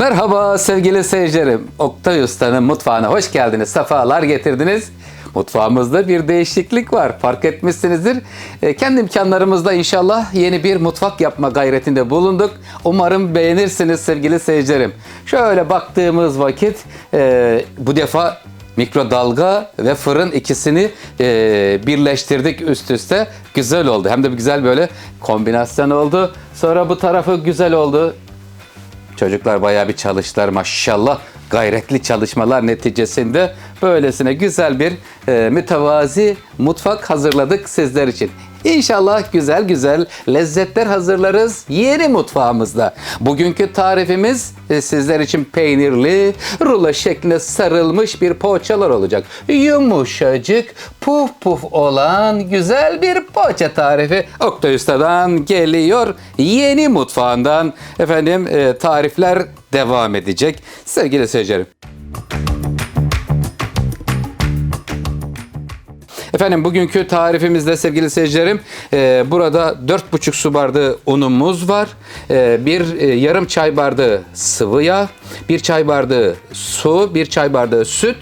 Merhaba sevgili seyircilerim. Oktay Usta'nın mutfağına hoş geldiniz. Sefalar getirdiniz. Mutfağımızda bir değişiklik var. Fark etmişsinizdir. E, kendi imkanlarımızda inşallah yeni bir mutfak yapma gayretinde bulunduk. Umarım beğenirsiniz sevgili seyircilerim. Şöyle baktığımız vakit e, bu defa mikrodalga ve fırın ikisini e, birleştirdik üst üste. Güzel oldu. Hem de bir güzel böyle kombinasyon oldu. Sonra bu tarafı güzel oldu. Çocuklar bayağı bir çalıştılar maşallah. Gayretli çalışmalar neticesinde böylesine güzel bir e, mütevazi mutfak hazırladık sizler için. İnşallah güzel güzel lezzetler hazırlarız yeni mutfağımızda. Bugünkü tarifimiz e, sizler için peynirli, rulo şeklinde sarılmış bir poğaçalar olacak. Yumuşacık, puf puf olan güzel bir poğaça tarifi Oktay Usta'dan geliyor. Yeni mutfağından efendim e, tarifler devam edecek. Sevgili seyircilerim. Efendim bugünkü tarifimizde sevgili seyircilerim e, burada 4,5 su bardağı unumuz var. E, bir e, yarım çay bardağı sıvı yağ, bir çay bardağı su, bir çay bardağı süt,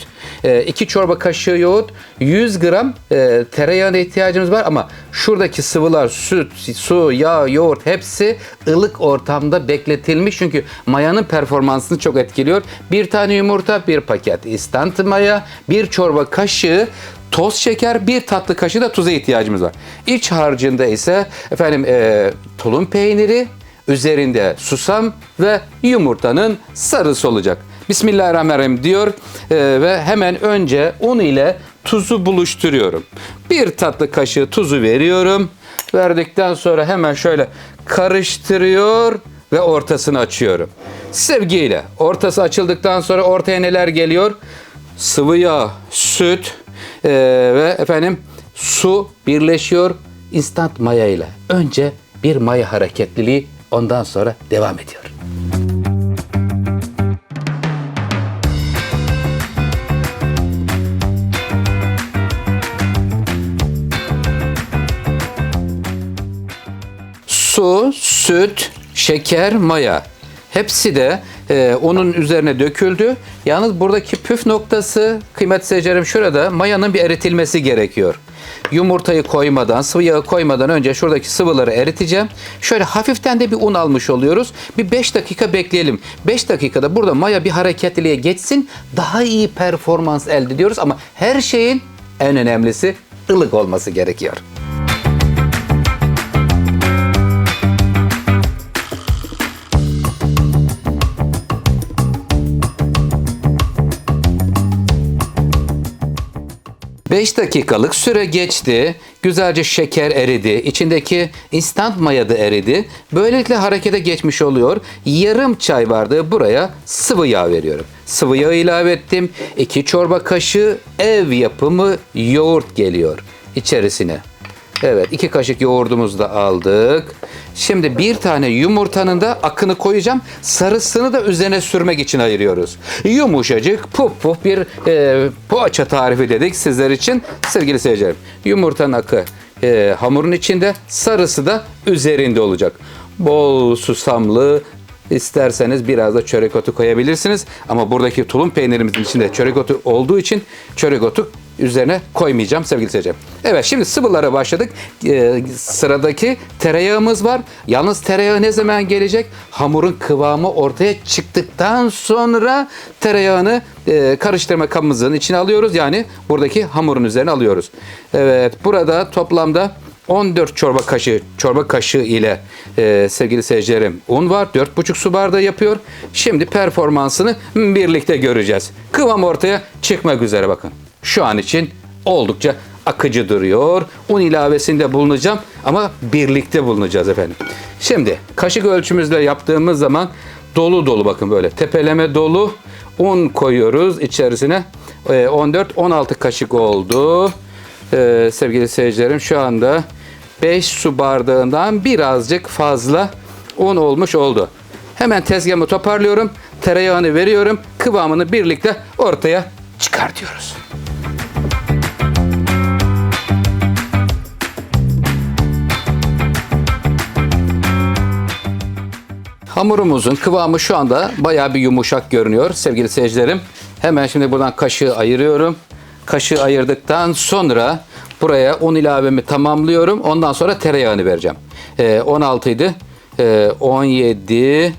2 çorba kaşığı yoğurt, 100 gram e, tereyağına ihtiyacımız var ama şuradaki sıvılar süt, su, yağ, yoğurt hepsi ılık ortamda bekletilmiş çünkü mayanın performansını çok etkiliyor. Bir tane yumurta, bir paket instant maya, bir çorba kaşığı toz şeker, bir tatlı kaşığı da tuza ihtiyacımız var. İç harcında ise efendim e, tulum peyniri, üzerinde susam ve yumurtanın sarısı olacak. Bismillahirrahmanirrahim diyor e, ve hemen önce un ile tuzu buluşturuyorum. Bir tatlı kaşığı tuzu veriyorum. Verdikten sonra hemen şöyle karıştırıyor ve ortasını açıyorum. Sevgiyle ortası açıldıktan sonra ortaya neler geliyor? Sıvı yağ, süt e, ve efendim su birleşiyor instant maya ile. Önce bir maya hareketliliği ondan sonra devam ediyor. su, süt, şeker, maya. Hepsi de e, onun üzerine döküldü. Yalnız buradaki püf noktası kıymet seyircilerim şurada mayanın bir eritilmesi gerekiyor. Yumurtayı koymadan, sıvı yağı koymadan önce şuradaki sıvıları eriteceğim. Şöyle hafiften de bir un almış oluyoruz. Bir 5 dakika bekleyelim. 5 dakikada burada maya bir hareketliliğe geçsin. Daha iyi performans elde ediyoruz ama her şeyin en önemlisi ılık olması gerekiyor. Beş dakikalık süre geçti. Güzelce şeker eridi. İçindeki instant maya da eridi. Böylelikle harekete geçmiş oluyor. Yarım çay bardağı buraya sıvı yağ veriyorum. Sıvı yağ ilave ettim. 2 çorba kaşığı ev yapımı yoğurt geliyor içerisine. Evet iki kaşık yoğurdumuzu da aldık. Şimdi bir tane yumurtanın da akını koyacağım. Sarısını da üzerine sürmek için ayırıyoruz. Yumuşacık puf puf bir e, poğaça tarifi dedik sizler için sevgili seyircilerim. Yumurtanın akı e, hamurun içinde sarısı da üzerinde olacak. Bol susamlı İsterseniz biraz da çörek otu koyabilirsiniz. Ama buradaki tulum peynirimizin içinde çörek otu olduğu için çörek otu üzerine koymayacağım sevgili seyircilerim. Evet şimdi sıvılara başladık. Ee, sıradaki tereyağımız var. Yalnız tereyağı ne zaman gelecek? Hamurun kıvamı ortaya çıktıktan sonra tereyağını e, karıştırma kabımızın içine alıyoruz. Yani buradaki hamurun üzerine alıyoruz. Evet burada toplamda 14 çorba kaşığı çorba kaşığı ile e, sevgili seyircilerim un var. 4,5 su bardağı yapıyor. Şimdi performansını birlikte göreceğiz. Kıvam ortaya çıkmak üzere bakın. Şu an için oldukça akıcı duruyor. Un ilavesinde bulunacağım ama birlikte bulunacağız efendim. Şimdi kaşık ölçümüzle yaptığımız zaman dolu dolu bakın böyle tepeleme dolu un koyuyoruz içerisine. E, 14-16 kaşık oldu. E, sevgili seyircilerim şu anda 5 su bardağından birazcık fazla un olmuş oldu. Hemen tezgahımı toparlıyorum. Tereyağını veriyorum. Kıvamını birlikte ortaya çıkartıyoruz. Hamurumuzun kıvamı şu anda bayağı bir yumuşak görünüyor sevgili seyircilerim. Hemen şimdi buradan kaşığı ayırıyorum. Kaşığı ayırdıktan sonra buraya un ilavemi tamamlıyorum. Ondan sonra tereyağını vereceğim. Ee, 16 idi. Ee, 17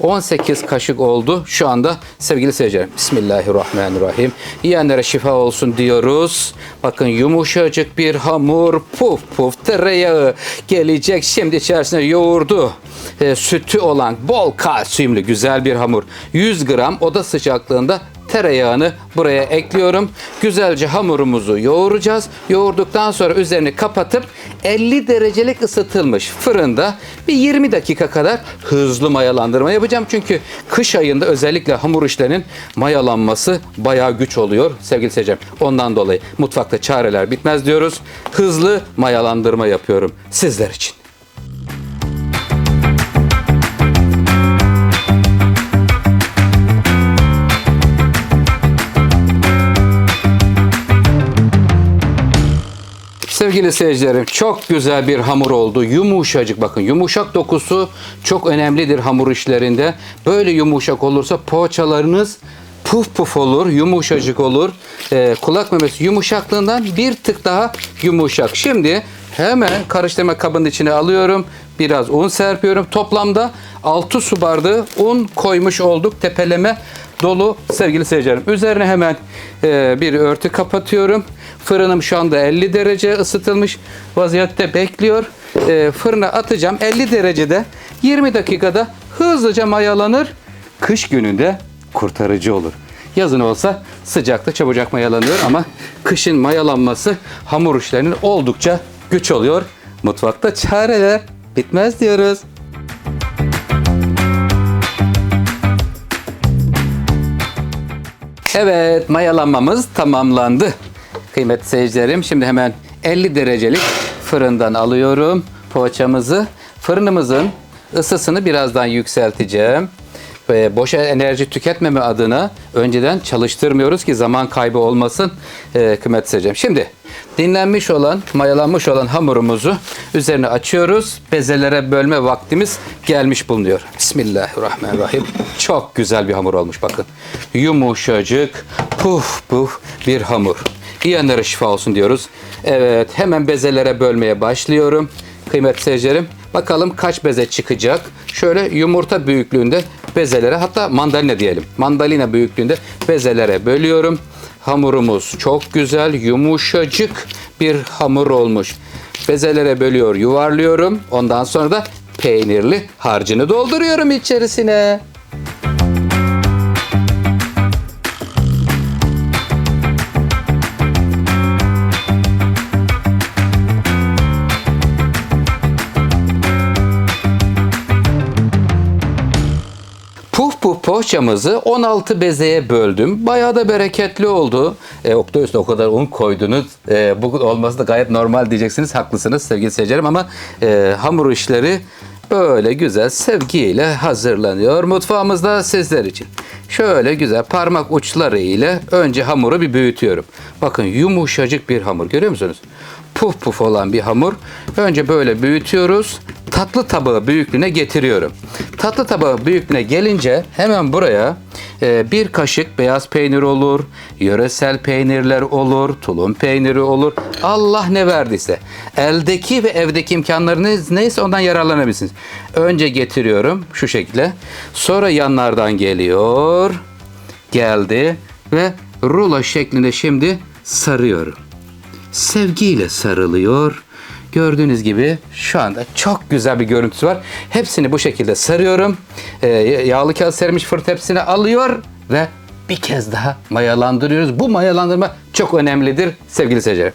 18 kaşık oldu şu anda sevgili seyircilerim. Bismillahirrahmanirrahim. Yiyenlere şifa olsun diyoruz. Bakın yumuşacık bir hamur puf puf tereyağı gelecek. Şimdi içerisine yoğurdu, e, sütü olan bol kalsiyumlu güzel bir hamur. 100 gram oda sıcaklığında tereyağını buraya ekliyorum. Güzelce hamurumuzu yoğuracağız. Yoğurduktan sonra üzerini kapatıp 50 derecelik ısıtılmış fırında bir 20 dakika kadar hızlı mayalandırma yapacağım. Çünkü kış ayında özellikle hamur işlerinin mayalanması bayağı güç oluyor sevgili seyircilerim. Ondan dolayı mutfakta çareler bitmez diyoruz. Hızlı mayalandırma yapıyorum sizler için. Sevgili seyircilerim çok güzel bir hamur oldu. Yumuşacık bakın yumuşak dokusu çok önemlidir hamur işlerinde. Böyle yumuşak olursa poğaçalarınız puf puf olur, yumuşacık olur. Ee, kulak memesi yumuşaklığından bir tık daha yumuşak. Şimdi hemen karıştırma kabının içine alıyorum. Biraz un serpiyorum. Toplamda 6 su bardağı un koymuş olduk tepeleme dolu sevgili seyircilerim. Üzerine hemen e, bir örtü kapatıyorum. Fırınım şu anda 50 derece ısıtılmış vaziyette bekliyor. E, fırına atacağım 50 derecede 20 dakikada hızlıca mayalanır. Kış gününde kurtarıcı olur. Yazın olsa sıcakta çabucak mayalanıyor ama kışın mayalanması hamur işlerinin oldukça güç oluyor. Mutfakta çareler bitmez diyoruz. Evet mayalanmamız tamamlandı. Kıymetli seyircilerim şimdi hemen 50 derecelik fırından alıyorum poğaçamızı. Fırınımızın ısısını birazdan yükselteceğim. Ve boşa enerji tüketmeme adına önceden çalıştırmıyoruz ki zaman kaybı olmasın ee, kıymetli seyircilerim. Şimdi dinlenmiş olan, mayalanmış olan hamurumuzu üzerine açıyoruz. Bezelere bölme vaktimiz gelmiş bulunuyor. Bismillahirrahmanirrahim. Çok güzel bir hamur olmuş bakın. Yumuşacık, puf puf bir hamur. Yiyenlere şifa olsun diyoruz. Evet hemen bezelere bölmeye başlıyorum. Kıymetli seyircilerim bakalım kaç beze çıkacak. Şöyle yumurta büyüklüğünde bezelere hatta mandalina diyelim. Mandalina büyüklüğünde bezelere bölüyorum. Hamurumuz çok güzel, yumuşacık bir hamur olmuş. Bezelere bölüyor, yuvarlıyorum. Ondan sonra da peynirli harcını dolduruyorum içerisine. Poğaçamızı 16 bezeye böldüm. Bayağı da bereketli oldu. E, Oktay o kadar un koydunuz. E, bu olması da gayet normal diyeceksiniz. Haklısınız sevgili seyircilerim ama e, hamur işleri böyle güzel sevgiyle hazırlanıyor mutfağımızda sizler için. Şöyle güzel parmak uçları ile önce hamuru bir büyütüyorum. Bakın yumuşacık bir hamur görüyor musunuz? Puf puf olan bir hamur. Önce böyle büyütüyoruz tatlı tabağı büyüklüğüne getiriyorum. Tatlı tabağı büyüklüğüne gelince hemen buraya e, bir kaşık beyaz peynir olur, yöresel peynirler olur, tulum peyniri olur. Allah ne verdiyse. Eldeki ve evdeki imkanlarınız neyse ondan yararlanabilirsiniz. Önce getiriyorum şu şekilde. Sonra yanlardan geliyor. Geldi ve rulo şeklinde şimdi sarıyorum sevgiyle sarılıyor. Gördüğünüz gibi şu anda çok güzel bir görüntüsü var. Hepsini bu şekilde sarıyorum. Ee, yağlı kağıt sermiş fırın tepsisine alıyor ve bir kez daha mayalandırıyoruz. Bu mayalandırma çok önemlidir sevgili seyirciler.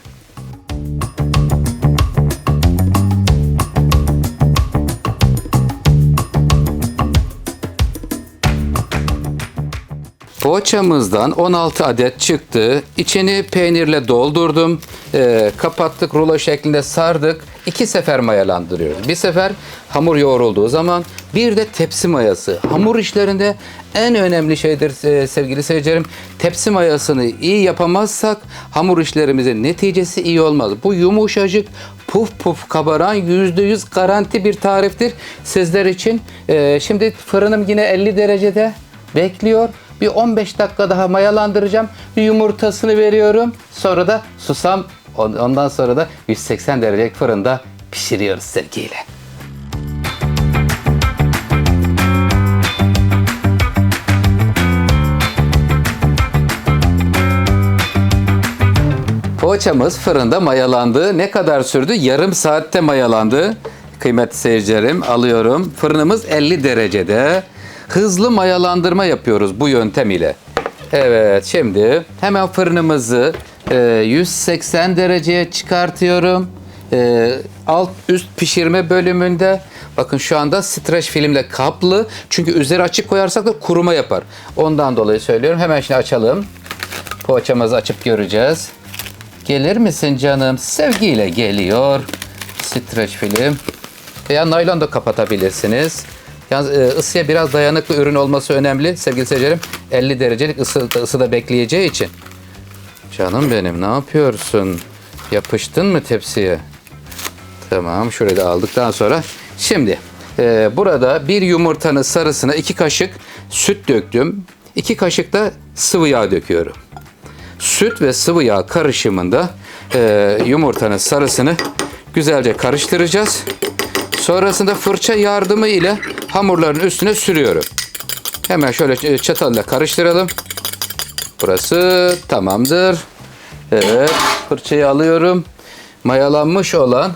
Poğaçamızdan 16 adet çıktı. İçini peynirle doldurdum. Ee, kapattık, rulo şeklinde sardık. iki sefer mayalandırıyoruz. Bir sefer hamur yoğrulduğu zaman bir de tepsi mayası. Hamur işlerinde en önemli şeydir e, sevgili seyircilerim. Tepsi mayasını iyi yapamazsak hamur işlerimizin neticesi iyi olmaz. Bu yumuşacık puf puf kabaran yüzde yüz garanti bir tariftir sizler için. E, şimdi fırınım yine 50 derecede bekliyor. Bir 15 dakika daha mayalandıracağım. Bir yumurtasını veriyorum. Sonra da susam on- ondan sonra da 180 derecelik fırında pişiriyoruz sevgiyle. Poğaçamız fırında mayalandı. Ne kadar sürdü? Yarım saatte mayalandı. Kıymetli seyircilerim alıyorum. Fırınımız 50 derecede. Hızlı mayalandırma yapıyoruz bu yöntem ile. Evet şimdi hemen fırınımızı e, 180 dereceye çıkartıyorum. E, alt üst pişirme bölümünde bakın şu anda streç filmle kaplı. Çünkü üzeri açık koyarsak da kuruma yapar. Ondan dolayı söylüyorum. Hemen şimdi açalım. Poğaçamızı açıp göreceğiz. Gelir misin canım? Sevgiyle geliyor. Streç film. Veya naylon da kapatabilirsiniz. Yalnız e, ısıya biraz dayanıklı ürün olması önemli. Sevgili seyircilerim 50 derecelik ısı, ısıda bekleyeceği için. Canım benim ne yapıyorsun? Yapıştın mı tepsiye? Tamam şurayı da aldıktan sonra. Şimdi e, burada bir yumurtanın sarısına iki kaşık süt döktüm. İki kaşık da sıvı yağ döküyorum süt ve sıvı yağ karışımında e, yumurtanın sarısını güzelce karıştıracağız. Sonrasında fırça yardımı ile hamurların üstüne sürüyorum. Hemen şöyle çatalla karıştıralım. Burası tamamdır. Evet, fırçayı alıyorum. Mayalanmış olan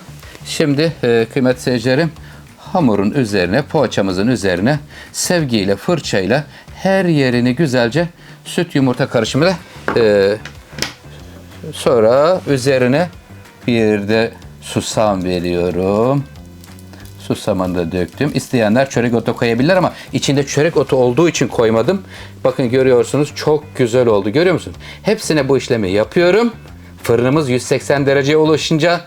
şimdi e, kıymetli seyircilerim hamurun üzerine, poğaçamızın üzerine sevgiyle, fırçayla her yerini güzelce süt yumurta karışımıyla e, sonra üzerine bir de susam veriyorum. Susamını da döktüm. İsteyenler çörek otu koyabilirler ama içinde çörek otu olduğu için koymadım. Bakın görüyorsunuz çok güzel oldu. Görüyor musunuz? Hepsine bu işlemi yapıyorum. Fırınımız 180 dereceye ulaşınca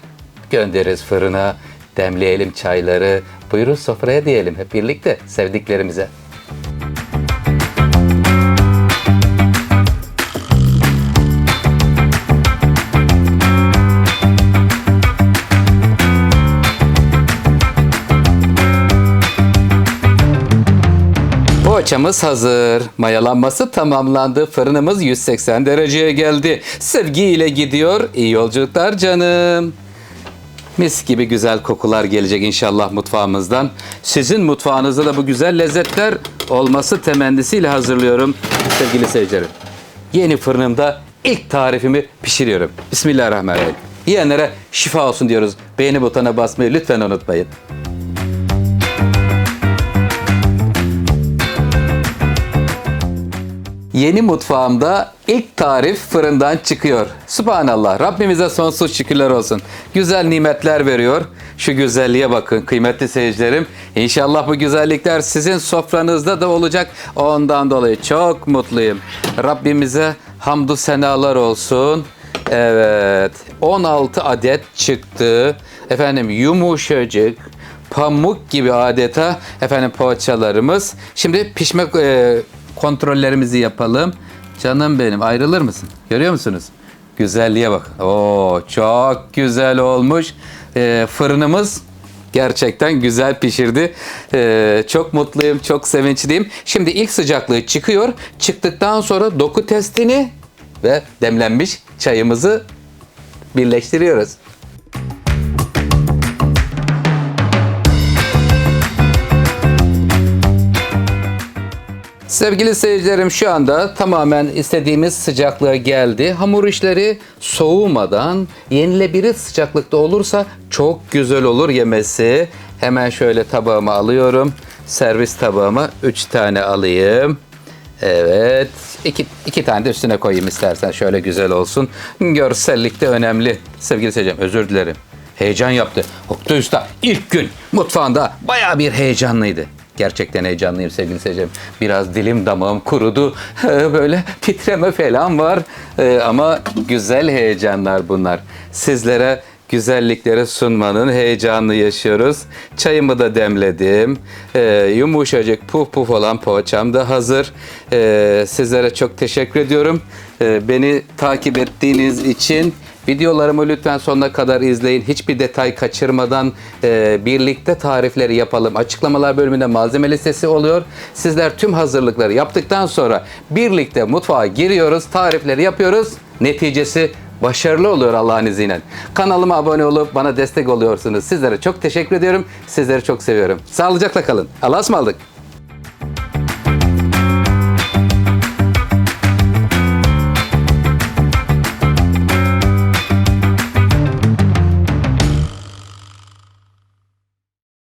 göndeririz fırına. Demleyelim çayları. Buyurun sofraya diyelim hep birlikte sevdiklerimize. Poğaçamız hazır. Mayalanması tamamlandı. Fırınımız 180 dereceye geldi. Sevgiyle gidiyor. İyi yolculuklar canım. Mis gibi güzel kokular gelecek inşallah mutfağımızdan. Sizin mutfağınızda da bu güzel lezzetler olması temennisiyle hazırlıyorum sevgili seyircilerim. Yeni fırınımda ilk tarifimi pişiriyorum. Bismillahirrahmanirrahim. Yiyenlere şifa olsun diyoruz. Beğeni butonuna basmayı lütfen unutmayın. Yeni mutfağımda ilk tarif fırından çıkıyor. Subhanallah. Rabbimize sonsuz şükürler olsun. Güzel nimetler veriyor. Şu güzelliğe bakın kıymetli seyircilerim. İnşallah bu güzellikler sizin sofranızda da olacak. Ondan dolayı çok mutluyum. Rabbimize hamdü senalar olsun. Evet. 16 adet çıktı. Efendim yumuşacık, pamuk gibi adeta efendim poğaçalarımız. Şimdi pişme e, kontrollerimizi yapalım. Canım benim ayrılır mısın? Görüyor musunuz? Güzelliğe bak. Oo çok güzel olmuş. E, fırınımız gerçekten güzel pişirdi. E, çok mutluyum, çok sevinçliyim. Şimdi ilk sıcaklığı çıkıyor. Çıktıktan sonra doku testini ve demlenmiş çayımızı birleştiriyoruz. Sevgili seyircilerim şu anda tamamen istediğimiz sıcaklığa geldi. Hamur işleri soğumadan yenilebilir sıcaklıkta olursa çok güzel olur yemesi. Hemen şöyle tabağıma alıyorum. Servis tabağıma 3 tane alayım. Evet. iki, iki tane de üstüne koyayım istersen şöyle güzel olsun. Görsellik de önemli. Sevgili seyircilerim özür dilerim. Heyecan yaptı. Oktay Usta ilk gün mutfağında bayağı bir heyecanlıydı. Gerçekten heyecanlıyım sevgili seyircilerim. Biraz dilim damağım kurudu. Böyle titreme falan var. Ee, Ama güzel heyecanlar bunlar. Sizlere güzellikleri sunmanın heyecanını yaşıyoruz. Çayımı da demledim. Ee, yumuşacık puf puf olan poğaçam da hazır. Ee, sizlere çok teşekkür ediyorum. Ee, beni takip ettiğiniz için Videolarımı lütfen sonuna kadar izleyin. Hiçbir detay kaçırmadan e, birlikte tarifleri yapalım. Açıklamalar bölümünde malzeme listesi oluyor. Sizler tüm hazırlıkları yaptıktan sonra birlikte mutfağa giriyoruz, tarifleri yapıyoruz. Neticesi başarılı oluyor Allah'ın izniyle. Kanalıma abone olup bana destek oluyorsunuz. Sizlere çok teşekkür ediyorum. Sizleri çok seviyorum. Sağlıcakla kalın. Allah'a ısmarladık.